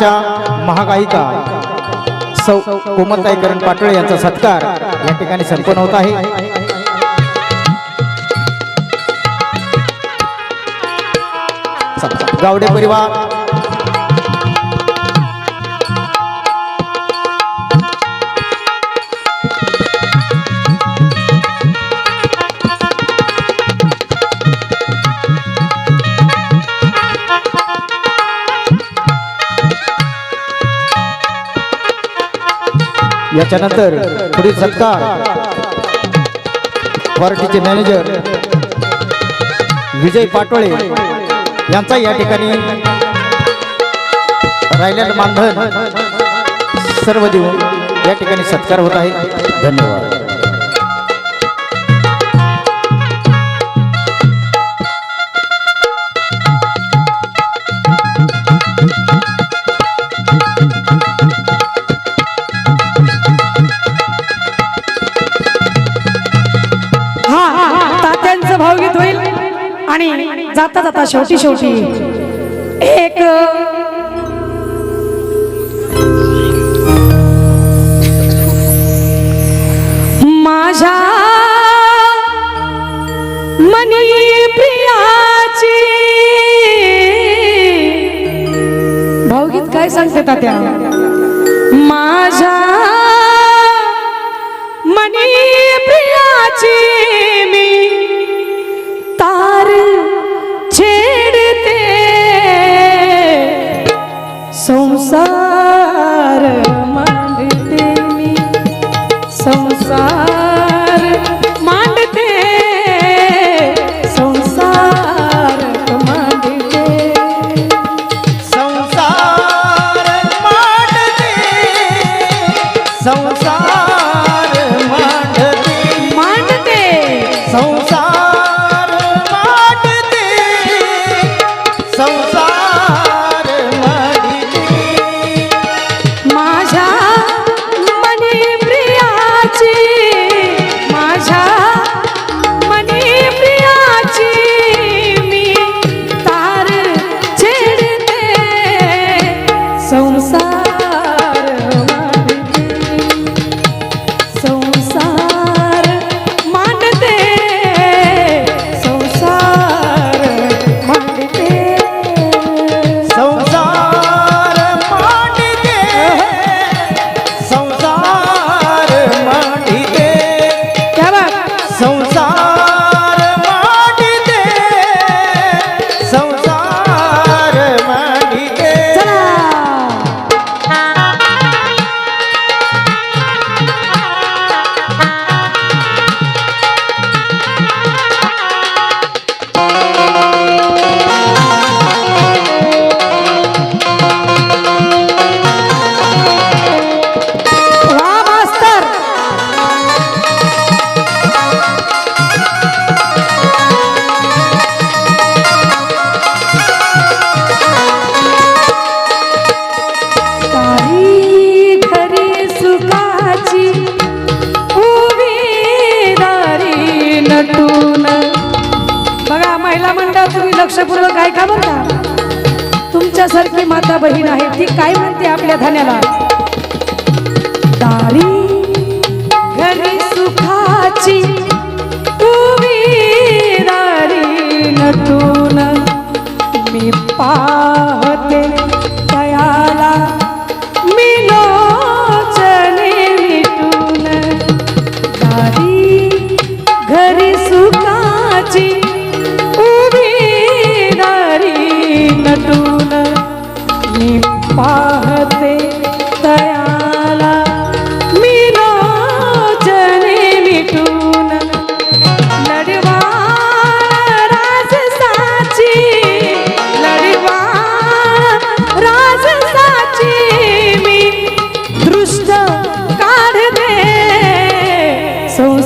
च्या महागायिका सौ कोमलताई करण पाटोळे यांचा सत्कार या ठिकाणी संपन्न होत आहे. गावडे परिवार. याच्यानंतर पुढील सत्कार. पार्टीचे मॅनेजर विजय पाटोळे यांचा या ठिकाणी राहिलेलं मानधन सर्व देऊन या ठिकाणी सत्कार होत आहे. धन्यवाद. जाता जाता शेवटी शेवटी एक. माझ्या मनी प्रियाची. भाऊगीत काय सांगते त्या माझ्या मनी प्रियाची. संसार लक्षपूर्वक ऐका बरं का तुमच्यासारखी माता बहीण आहे ती काय म्हणते आपल्या धान्याला? दारी घरी सुखाची दारी नटून मी पाहते तयाला मी लोचने मिटून दारी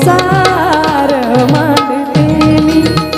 સાર માંડતેલી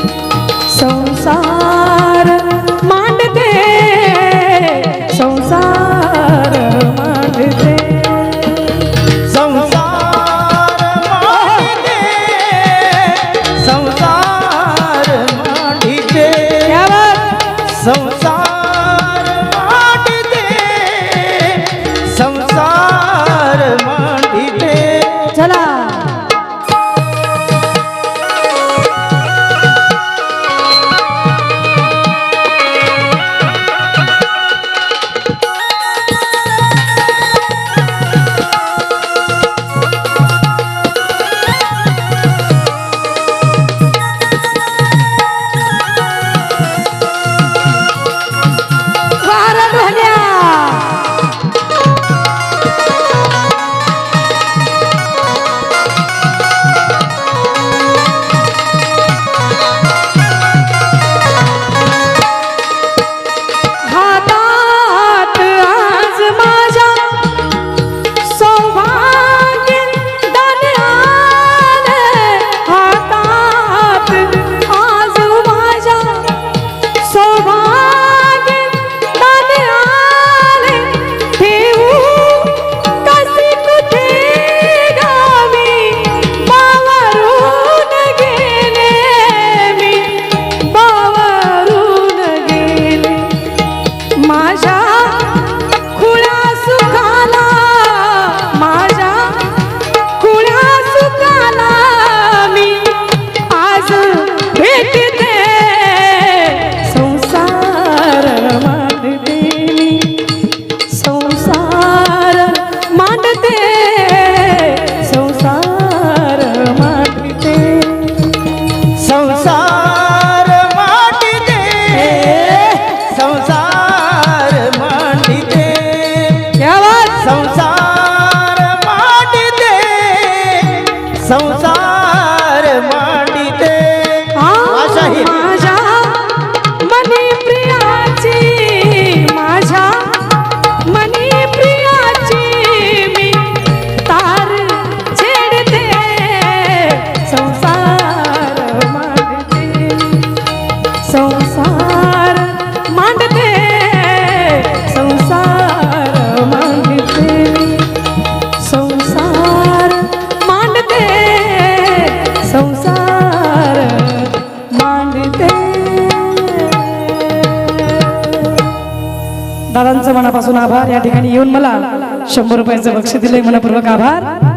मांडिते. आशाही. संसार मांडते. दादांचं मनापासून आभार. या ठिकाणी येऊन मला शंभर रुपयाचं बक्ष दिलंय. मनपूर्वक आभार.